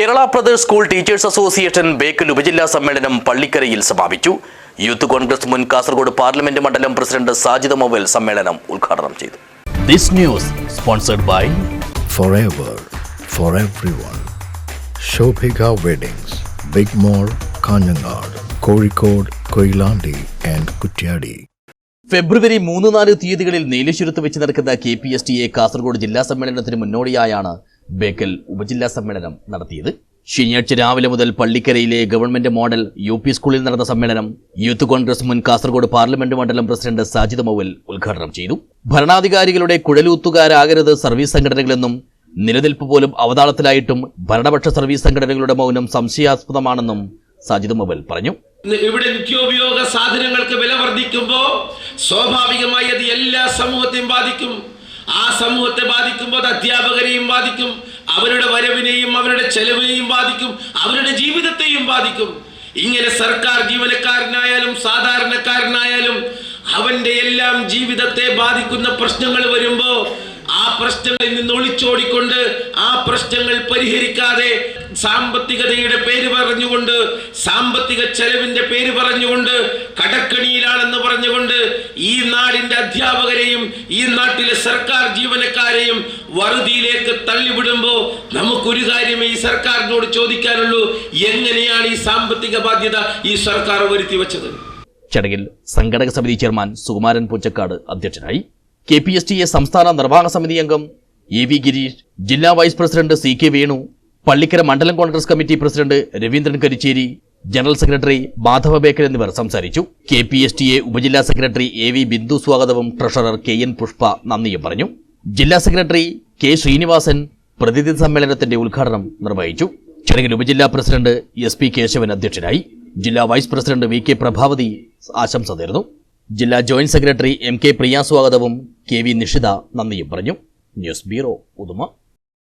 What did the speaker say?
Kerala brothers school teachers association Bekal ഉപജില്ലാ സമ്മേളനം പള്ളിക്കരയിൽ സമാപിച്ചു യൂത്ത് കോൺഗ്രസ് മുൻ കാസർഗോഡ് പാർലമെന്റ് മണ്ഡലം പ്രസിഡന്റ് സാജിദ് മൊബൈൽ സമ്മേളനം ഉദ്ഘാടനം ചെയ്തു this news sponsored by forever for everyone. Shobhika Weddings, Big Mall, Kanjangad, Kozhikode, Koilandi and Kutyadi. ഫെബ്രുവരി മൂന്ന് നാല് തീയതികളിൽ നീലേശ്വരത്ത് വെച്ച് നടക്കുന്ന K P S T A Kasaragod ജില്ലാ സമ്മേളനത്തിന് മുന്നോടിയായാണ് ബേക്കൽ ഉപജില്ലാ സമ്മേളനം നടത്തിയത്. ശനിയാഴ്ച രാവിലെ മുതൽ പള്ളിക്കരയിലെ ഗവൺമെന്റ് മോഡൽ യു പി സ്കൂളിൽ നടന്ന സമ്മേളനം യൂത്ത് കോൺഗ്രസ് മുൻ കാസർഗോഡ് പാർലമെന്റ് മണ്ഡലം പ്രസിഡന്റ് സാജിദ് മൗവൽ ഉദ്ഘാടനം ചെയ്തു. ഭരണാധികാരികളുടെ കുഴലൂത്തുകാരാകരുത് സർവീസ് സംഘടനകളെന്നും നിലനിൽപ്പ് പോലും അവതാളത്തിലായിട്ടും ഭരണപക്ഷ സർവീസ് സംഘടനകളുടെ മൗനം സംശയാസ്പദമാണെന്നും സാജിദ് മൗവൽ പറഞ്ഞു. ഇവിടെ നിത്യോപയോഗ സാധനങ്ങൾക്ക് വില വർദ്ധിക്കുമ്പോൾ സ്വാഭാവികമായി അത് എല്ലാ സമൂഹത്തെയും ബാധിക്കും. ആ സമൂഹത്തെ ബാധിക്കുമ്പോൾ അത് അധ്യാപകരെയും ബാധിക്കും അവരുടെ വരവിനെയും അവരുടെ ചെലവിനെയും ബാധിക്കും അവരുടെ ജീവിതത്തെയും ബാധിക്കും. ഇങ്ങനെ സർക്കാർ ജീവനക്കാരനായാലും സാധാരണക്കാരനായാലും അവന്റെ എല്ലാം ജീവിതത്തെ ബാധിക്കുന്ന പ്രശ്നങ്ങൾ വരുമ്പോൾ ആ പ്രശ്നങ്ങളിൽ നിന്ന് ഒളിച്ചോടിക്കൊണ്ട് ആ പ്രശ്നങ്ങൾ പരിഹരിക്കാതെ സാമ്പത്തികതയുടെ പേര് പറഞ്ഞുകൊണ്ട് സാമ്പത്തിക ചെലവിന്റെ പേര് പറഞ്ഞുകൊണ്ട് കടക്കണിയിലാണെന്ന് പറഞ്ഞുകൊണ്ട് ഈ നാടിന്റെ അധ്യാപകരെയും ഈ നാട്ടിലെ സർക്കാർ ജീവനക്കാരെയും വറുതിയിലേക്ക് തള്ളിവിടുമ്പോൾ നമുക്കൊരു കാര്യം ഈ സർക്കാരിനോട് ചോദിക്കാനുള്ളൂ. എങ്ങനെയാണ് ഈ സാമ്പത്തിക ബാധ്യത ഈ സർക്കാർ വരുത്തി വെച്ചത് ചടങ്ങിൽ സംഘടക സമിതി ചെയർമാൻ സുകുമാരൻ പൂച്ചക്കാട് അധ്യക്ഷനായി K P S T A സംസ്ഥാന നിർവാഹക സമിതി അംഗം എ വി ഗിരീഷ് ജില്ലാ vice president C K Venu Pallikkara മണ്ഡലം Congress committee president Raveendran Karicheri general secretary Madhava Baker എന്നിവർ സംസാരിച്ചു. K P S T A ഉപജില്ലാ സെക്രട്ടറി എ വി ബിന്ദു സ്വാഗതവും ട്രഷറർ കെ എൻ പുഷ്പ നന്ദിയും പറഞ്ഞു. ജില്ലാ സെക്രട്ടറി കെ ശ്രീനിവാസൻ പ്രതിനിധി സമ്മേളനത്തിന്റെ ഉദ്ഘാടനം നിർവഹിച്ചു. ചടങ്ങിൽ ഉപജില്ലാ പ്രസിഡന്റ് എസ് പി കേശവൻ അധ്യക്ഷനായി. ജില്ലാ vice president V K Prabhavathi ആശംസ നേർന്നു. ജില്ലാ joint secretary M K Priya സ്വാഗതവും കെ വി നിഷിത നന്ദിയും പറഞ്ഞു. News bureau Uduma.